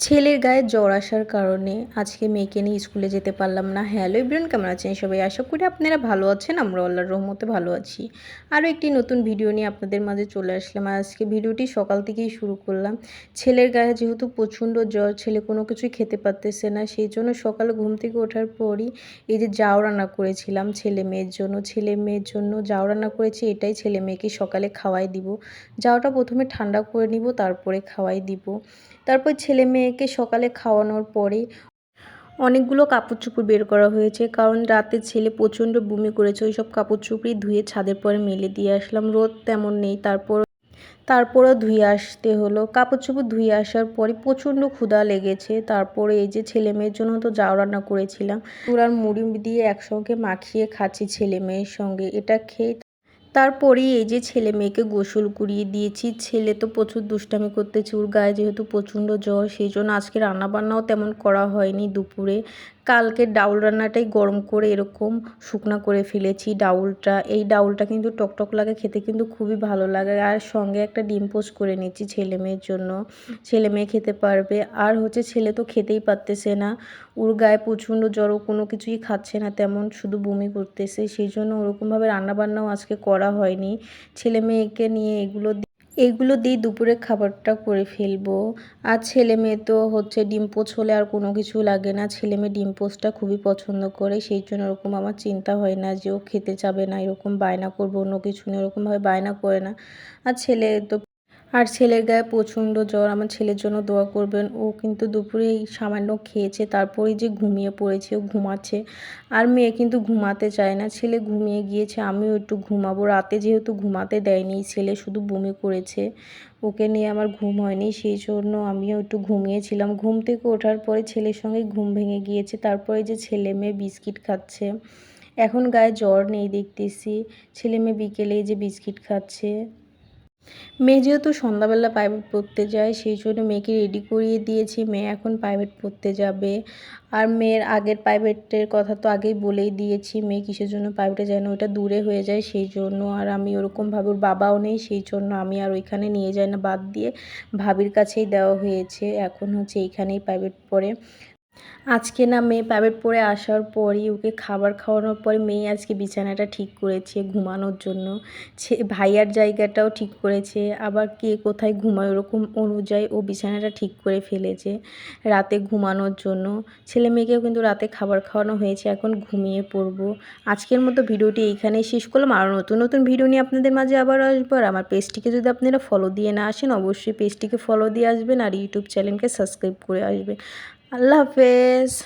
ছেলের গায়ে জ্বর আসার কারণে আজকে মেয়েকে নিয়ে স্কুলে যেতে পারলাম না। হ্যালো ইব্রান কেমন আছেন সবাই? আশা করি আপনারা ভালো আছেন। আমরা আল্লাহর রহমতে ভালো আছি। আরও একটি নতুন ভিডিও নিয়ে আপনাদের মাঝে চলে আসলাম। আজকে ভিডিওটি সকাল থেকেই শুরু করলাম। ছেলের গায়ে যেহেতু প্রচণ্ড জ্বর, ছেলে কোনো কিছুই খেতে পারতেছে না, সেই জন্য সকালে ঘুম থেকে ওঠার পরই এই যে জাউ রান্না করেছিলাম ছেলে মেয়ের জন্য, ছেলে মেয়ের জন্য জাউ রান্না করেছি, এটাই ছেলে মেয়েকে সকালে খাওয়াই দিব। জাউটা প্রথমে ঠান্ডা করে নিব, তারপরে খাওয়াই দিব। তারপর ছেলে মেয়েকে সকালে খাওয়ানোর পরে অনেকগুলো কাপড় চুপড় বের করা হয়েছে। কারণ রাতে ছেলে প্রচণ্ড বমি করেছে ওই সব কাপড় চুপড়ি ধুয়ে ছাদের পরে মেলে দিয়ে আসলাম। রোদ তেমন নেই, তারপর, তারপরও ধুয়ে আসতে হলো। কাপড় চোপড় ধুয়ে আসার পরে প্রচণ্ড ক্ষুধা লেগেছে। তারপরে এই যে ছেলে মেয়ের জন্য তো যাও রান্না করেছিলাম। পুরার মুড়ি দিয়ে একসঙ্গে মাখিয়ে খাচ্ছি ছেলে মেয়ের সঙ্গে। এটা খেয়ে তারপরেই এই যে ছেলে মেয়েকে গোসল করিয়ে দিয়েছি, ছেলে তো প্রচুর দুষ্টামি করতেছে, ওর গায়ে যেহেতু প্রচণ্ড জ্বর, সেই জন্য আজকে রান্নাবান্নাও তেমন করা হয়নি দুপুরে। কালকে ডাউল রান্নাটাই গরম করে এরকম শুকনা করে ফেলেছি ডাউলটা। এই ডাউলটা কিন্তু টকটক লাগে, খেতে কিন্তু খুবই ভালো লাগে। আর সঙ্গে একটা ডিম পোস্ট করে নিচ্ছি ছেলে মেয়ের জন্য। ছেলে মেয়ে খেতে পারবে। আর হচ্ছে ছেলে তো খেতেই পারতেছে না। ওর গায়ে প্রচণ্ড জ্বরও কোনো কিছুই খাচ্ছে না তেমন, শুধু বমি করতেছে। সেই জন্য ওরকমভাবে রান্নাবান্নাও আজকে করা হয়নি। ছেলে মেয়েকে নিয়ে এগুলো এগুলো দিয়ে দুপুরে খাবারটা করে ফেলব। আর ছেলে মেয়ে তো হচ্ছে ডিম পোচ হলে আর কোনো কিছু লাগে না। ছেলে মেয়ে ডিম পোচটা খুবই পছন্দ করে, সেই জন্য ওরকম আমার চিন্তা হয় না যে ও খেতে যাবে না, এরকম বায়না করব, অন্য কিছু নিয়ে ওরকমভাবে বায়না করে না। আর ছেলে তো আর ছেলের গায়ে প্রচণ্ড জ্বর, আমার ছেলের জন্য দোয়া করবেন। ও কিন্তু দুপুরে সামান্য খেয়েছে তারপরে যে ঘুমিয়ে পড়েছে, ও ঘুমাচ্ছে। আর মেয়ে কিন্তু ঘুমাতে চায় না, ছেলে ঘুমিয়ে গিয়েছে, আমিও একটু ঘুমাবো। রাতে যেহেতু ঘুমাতে দেয়নি, ছেলে শুধু বমি করেছে। ওকে নিয়ে আমার ঘুম হয়নি, সেই জন্য আমিও একটু ঘুমিয়েছিলাম। ঘুম থেকে ওঠার পরে ছেলের সঙ্গে ঘুম ভেঙে গিয়েছে, তারপরে যে ছেলে মেয়ে বিস্কিট খাচ্ছে। এখন গায়ে জ্বর নেই দেখতেছি, ছেলে মেয়ে বিকেলে যে বিস্কিট খাচ্ছে। মেয়ে যেহেতু সন্ধ্যাবেলা প্রাইভেট পড়তে যায়, সেই জন্য মেয়েকে রেডি করিয়ে দিয়েছি। মেয়ে এখন প্রাইভেট পড়তে যাবে। আর মেয়ের আগের প্রাইভেটের কথা তো আগেই বলেই দিয়েছি, মেয়ে কিসের জন্য প্রাইভেটে যায় না ওইটা দূরে হয়ে যায় সেই জন্য। আর আমি ওরকমভাবে ওর বাবাও নেই, সেই জন্য আমি আর ওইখানে নিয়ে যাই না, বাদ দিয়ে ভাবির কাছেই দেওয়া হয়েছে। এখন হচ্ছে এইখানেই প্রাইভেট পড়ে। আজকে না মেয়ে প্রাইভেট পড়ে আসার পরই ওকে খাবার খাওয়ানোর পরে মেয়ে আজকে বিছানাটা ঠিক করেছে ঘুমানোর জন্য। ভাইয়ার জায়গাটাও ঠিক করেছে, আবার কে কোথায় ঘুমায় ওরকম অনুযায়ী ও বিছানাটা ঠিক করে ফেলেছে রাতে ঘুমানোর জন্য। ছেলে মেয়েকেও কিন্তু রাতে খাবার খাওয়ানো হয়েছে, এখন ঘুমিয়ে পড়ব। আজকের মতো ভিডিওটি এইখানেই শেষ করলাম। আরও নতুন নতুন ভিডিও নিয়ে আপনাদের মাঝে আবার আসব। আর আমার পেজটিকে যদি আপনারা ফলো দিয়ে না আসেন, অবশ্যই পেজটিকে ফলো দিয়ে আসবেন আর ইউটিউব চ্যানেলকে সাবস্ক্রাইব করে আসবেন। I love Hafiz.